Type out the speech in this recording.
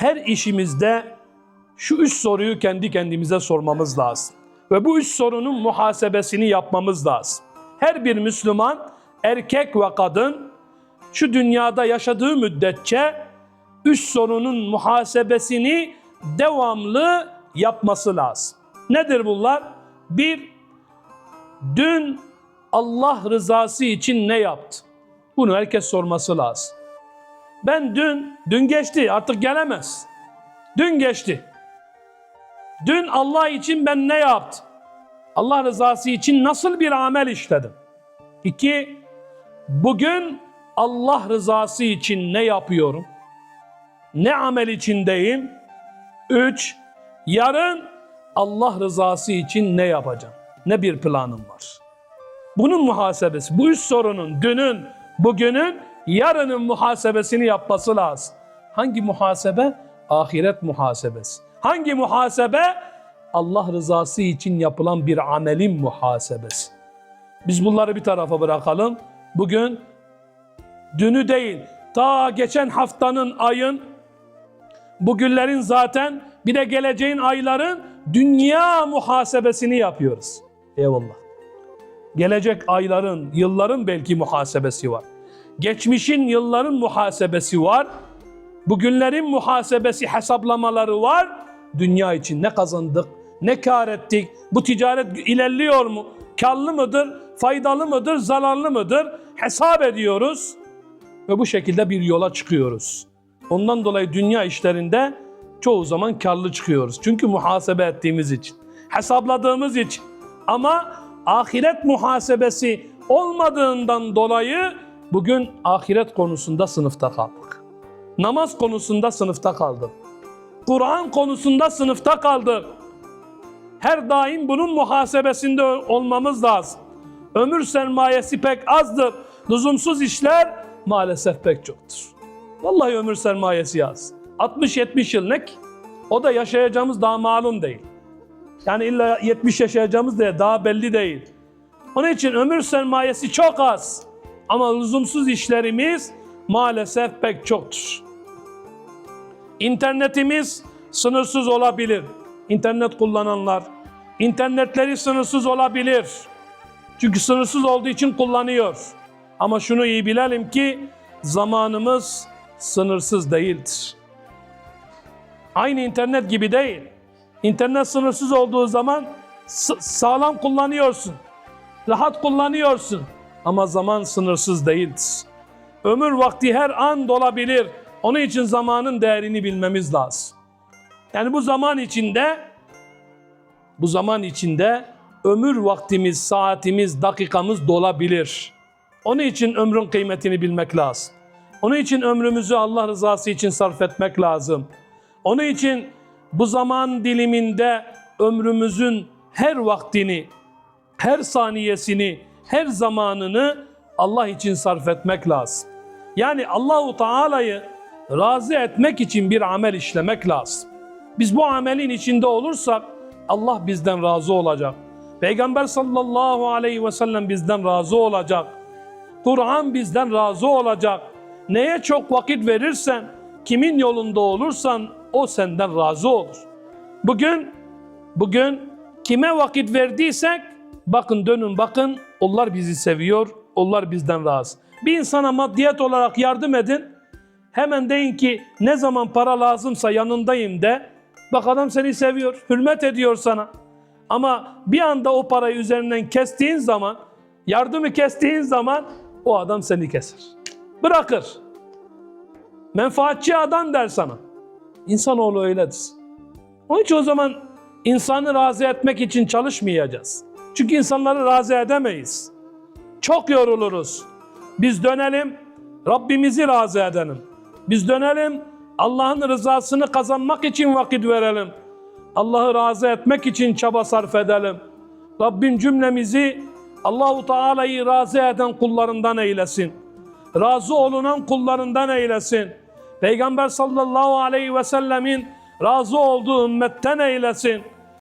her işimizde şu üç soruyu kendi kendimize sormamız lazım. Ve bu üç sorunun muhasebesini yapmamız lazım. Her bir Müslüman, erkek ve kadın şu dünyada yaşadığı müddetçe üç sorunun muhasebesini devamlı yapması lazım. Nedir bunlar? Bir, dün Allah rızası için ne yaptı? Bunu herkes sorması lazım. Ben dün, dün geçti artık gelemez. Dün geçti. Dün Allah için ben ne yaptım? Allah rızası için nasıl bir amel işledim? İki, bugün Allah rızası için ne yapıyorum? Ne amel içindeyim? Üç, yarın Allah rızası için ne yapacağım? Ne bir planım var? Bunun muhasebesi, bu üç sorunun, dünün, bugünün, yarının muhasebesini yapması lazım. Hangi muhasebe? Ahiret muhasebesi. Hangi muhasebe? Allah rızası için yapılan bir amelin muhasebesi. Biz bunları bir tarafa bırakalım. Bugün dünü değil, ta geçen haftanın, ayın, bugünlerin zaten bir de geleceğin ayların dünya muhasebesini yapıyoruz. Eyvallah. Gelecek ayların, yılların belki muhasebesi var. Geçmişin yılların muhasebesi var. Bugünlerin muhasebesi, hesaplamaları var. Dünya için ne kazandık, ne kar ettik, bu ticaret ilerliyor mu, karlı mıdır, faydalı mıdır, zararlı mıdır hesap ediyoruz ve bu şekilde bir yola çıkıyoruz. Ondan dolayı dünya işlerinde çoğu zaman karlı çıkıyoruz. Çünkü muhasebe ettiğimiz için, hesapladığımız için. Ama ahiret muhasebesi olmadığından dolayı bugün ahiret konusunda sınıfta kaldık. Namaz konusunda sınıfta kaldık. Kur'an konusunda sınıfta kaldık. Her daim bunun muhasebesinde olmamız lazım. Ömür sermayesi pek azdır. Lüzumsuz işler maalesef pek çoktur. Vallahi ömür sermayesi az. 60-70 yıl ne ki? O da yaşayacağımız daha malum değil. Yani illa 70 yaşayacağımız diye daha belli değil. Onun için ömür sermayesi çok az. Ama lüzumsuz işlerimiz maalesef pek çoktur. İnternetimiz sınırsız olabilir. İnternet kullananlar, internetleri sınırsız olabilir. Çünkü sınırsız olduğu için kullanıyor. Ama şunu iyi bilelim ki zamanımız sınırsız değildir. Aynı internet gibi değil. İnternet sınırsız olduğu zaman sağlam kullanıyorsun. Rahat kullanıyorsun. Ama zaman sınırsız değildir. Ömür vakti her an dolabilir. Onun için zamanın değerini bilmemiz lazım. Yani bu zaman içinde bu zaman içinde ömür vaktimiz, saatimiz, dakikamız dolabilir. Onun için ömrün kıymetini bilmek lazım. Onun için ömrümüzü Allah rızası için sarf etmek lazım. Onun için bu zaman diliminde ömrümüzün her vaktini, her saniyesini, her zamanını Allah için sarf etmek lazım. Yani Allahu Teala'yı razı etmek için bir amel işlemek lazım. Biz bu amelin içinde olursak Allah bizden razı olacak. Peygamber sallallahu aleyhi ve sellem bizden razı olacak. Kur'an bizden razı olacak. Neye çok vakit verirsen, kimin yolunda olursan o senden razı olur. Bugün bugün kime vakit verdiysek bakın dönün bakın onlar bizi seviyor, onlar bizden razı. Bir insana maddiyet olarak yardım edin. Hemen deyin ki ne zaman para lazımsa yanındayım de. Bak adam seni seviyor, hürmet ediyor sana. Ama bir anda o parayı üzerinden kestiğin zaman, yardımı kestiğin zaman o adam seni keser. Bırakır. Menfaatçi adam der sana. İnsanoğlu öyledir. Onun için o zaman insanı razı etmek için çalışmayacağız. Çünkü insanları razı edemeyiz. Çok yoruluruz. Biz dönelim, Rabbimizi razı edelim. Biz dönelim, Allah'ın rızasını kazanmak için vakit verelim. Allah'ı razı etmek için çaba sarf edelim. Rabbim cümlemizi Allahu Teala'yı razı eden kullarından eylesin. Razı olunan kullarından eylesin. Peygamber sallallahu aleyhi ve sellemin razı olduğu ümmetten eylesin.